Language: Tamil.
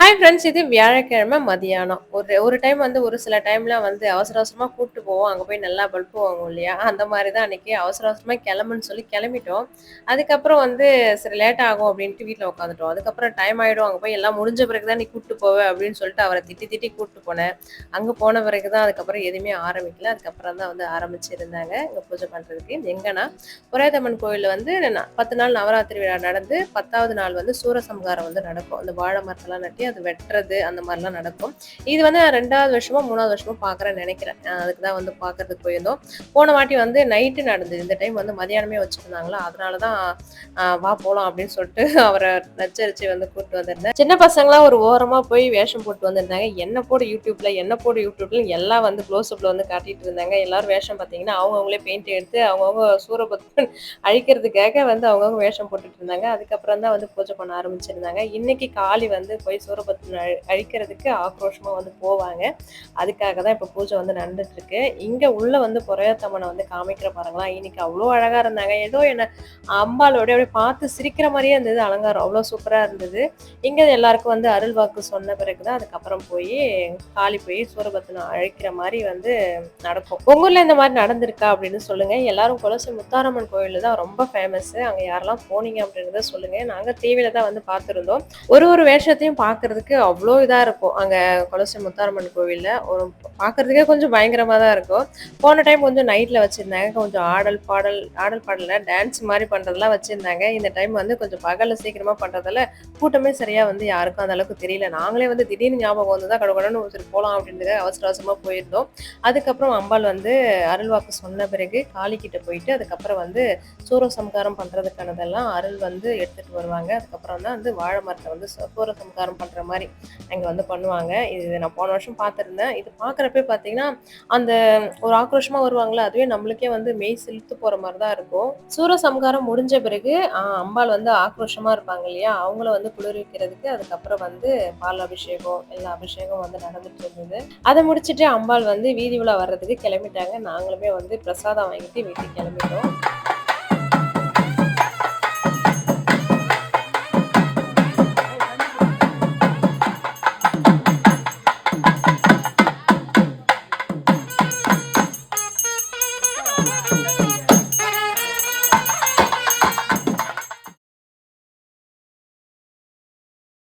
ஹாய் ஃப்ரெண்ட்ஸ் இது வியாழக்கிழமை மதியானம். ஒரு ஒரு டைம் வந்து ஒரு சில டைம்ல வந்து அவசர அவசரமாக கூப்பிட்டு போவோம். அங்கே போய் நல்லா பல்பு வாங்குவோம் இல்லையா? அந்த மாதிரி தான் அன்னைக்கு அவசர அவசரமாக கிளம்புன்னு சொல்லி கிளம்பிட்டோம். அதுக்கப்புறம் வந்து சரி லேட் ஆகும் அப்படின்ட்டு வீட்டில் உட்காந்துட்டோம். அதுக்கப்புறம் டைம் ஆகிடும் அங்கே போய் எல்லாம் முடிஞ்ச பிறகு தான் நீ கூப்பிட்டு போவேன் அப்படின்னு சொல்லிட்டு அவரை திட்டி திட்டி கூப்பிட்டு போனேன். அங்கே போன பிறகு தான் அதுக்கப்புறம் எதுவுமே ஆரம்பிக்கல. அதுக்கப்புறம் தான் வந்து ஆரம்பிச்சிருந்தாங்க இங்கே பூஜை பண்ணுறதுக்கு எங்கன்னா புரேதம்மன் கோயிலில் வந்து பத்து நாள் நவராத்திரி விழா நடந்து பத்தாவது நாள் வந்து சூரசம்ஹாரம் வந்து நடக்கும். அந்த வாழை மரத்தெல்லாம் நட்டி அது வெட்டுறது அந்த மாதிரிலாம் நடக்கும். இது வந்து நான் ரெண்டாவது வருஷமா மூணாவது வருஷமா பார்க்குறேன்னு நினைக்கிறேன். அதுக்கு தான் வந்து பார்க்கறதுக்கு போயிருந்தோம். போன வாட்டி வந்து நைட்டு நடந்தது. இந்த டைம் வந்து மதியானமே வச்சுருந்தாங்களா? அதனால தான் வா போகலாம் அப்படின்னு சொல்லிட்டு அவரை நச்சரிச்சு வந்து கூப்பிட்டு வந்திருந்தேன். சின்ன பசங்களாம் ஒரு ஓரமாக போய் வேஷம் போட்டு வந்திருந்தாங்க. என்ன போடு யூடியூப்ல என்ன போடு யூடியூப்ல எல்லாம் வந்து க்ளோஸ்அப்ல வந்து காட்டிட்டு இருந்தாங்க. எல்லாரும் வேஷம் பார்த்தீங்கன்னா அவங்கவுங்களே பெயிண்ட் எடுத்து அவங்கவுங்க சூரபத்மன் அழிக்கிறதுக்காக வந்து அவங்கவுங்க வேஷம் போட்டுட்டு இருந்தாங்க. அதுக்கப்புறம் தான் வந்து பூஜை பண்ண ஆரம்பிச்சிருந்தாங்க. இன்னைக்கு காளி வந்து போய் சூரபத்மன் அழிக்கிறதுக்கு ஆக்ரோஷமாக வந்து போவாங்க. அதுக்காக தான் இப்போ பூஜை வந்து நடந்துட்டுருக்கு. இங்கே உள்ளே வந்து புறையத்தம்மனை வந்து காமிக்கிற பாருங்களா இன்னைக்கு அவ்வளோ அழகாக இருந்தாங்க. ஏதோ என்ன அம்பாலோட அப்படியே பார்த்து சிரிக்கிற மாதிரியே இருந்தது. அலங்காரம் அவ்வளோ சூப்பராக இருந்தது. இங்கே எல்லாருக்கும் வந்து அருள் வாக்கு சொன்ன பிறகு தான் அதுக்கப்புறம் போய் காளி போய் சூரபத்மனை அழைக்கிற மாதிரி வந்து நடக்கும். உங்கூரில் இந்த மாதிரி நடந்திருக்கா அப்படின்னு சொல்லுங்கள் எல்லாரும் குலசை முத்தாரம்மன் கோயில் தான் ரொம்ப ஃபேமஸ் அங்கே யாரெல்லாம் போனீங்க அப்படின்றத சொல்லுங்கள் நாங்கள் டிவியில் தான் வந்து பார்த்துருந்தோம். ஒரு ஒரு வேஷத்தையும் பார்க்கிறதுக்கு அவ்வளோ இதாக இருக்கும். அங்கே கொலசி முத்தாரம்மன் கோவிலில் ஒரு பார்க்குறதுக்கே கொஞ்சம் பயங்கரமாக தான் இருக்கும். போன டைம் கொஞ்சம் நைட்டில் வச்சுருந்தாங்க. கொஞ்சம் ஆடல் பாடல் ஆடல் பாடலில் டான்ஸ் மாதிரி பண்ணுறதெல்லாம் வச்சுருந்தாங்க. இந்த டைம் வந்து கொஞ்சம் பகலில் சீக்கிரமாக பண்ணுறதால கூட்டமே சரியாக வந்து யாருக்கும் அந்தளவுக்கு தெரியல. நாங்களே வந்து திடீர்னு ஞாபகம் வந்து தான் கடவுடனு சரி போகலாம் அப்படின்றது அவசர அவசரமாக போயிருந்தோம். அதுக்கப்புறம் அம்பாள் வந்து அருள்வாக்கு சொன்ன பிறகு காளிக்கிட்ட போயிட்டு அதுக்கப்புறம் வந்து சூர சம்காரம் பண்ணுறதுக்கானதெல்லாம் அருள் வந்து எடுத்துகிட்டு வருவாங்க. அதுக்கப்புறம் தான் வந்து வாழை மரத்தை வந்து சூர சம்காரம் பண்ணுற மாதிரி அங்கே வந்து பண்ணுவாங்க. இது நான் போன வருஷம் பார்த்துருந்தேன். இது பார்க்கறப்ப பாத்தீங்கன்னா அந்த ஒரு ஆக்ரோஷமா வருவாங்களே அதுவே நம்மளுக்கே வந்து மெய் செலுத்து போற மாதிரி தான் இருக்கும். சூரசம்காரம் முடிஞ்ச பிறகு அம்பாள் வந்து ஆக்ரோஷமா இருப்பாங்க இல்லையா? அவங்கள வந்து குளிர்விக்கிறதுக்கு அதுக்கப்புறம் வந்து பால் அபிஷேகம் எல்லா அபிஷேகம் வந்து நடந்துட்டு இருந்தது. அதை முடிச்சிட்டு அம்பாள் வந்து வீதி உலா வர்றதுக்கு கிளம்பிட்டாங்க. நாங்களுமே வந்து பிரசாதம் வாங்கிட்டு வீட்டுக்கு கிளம்பிட்டோம்.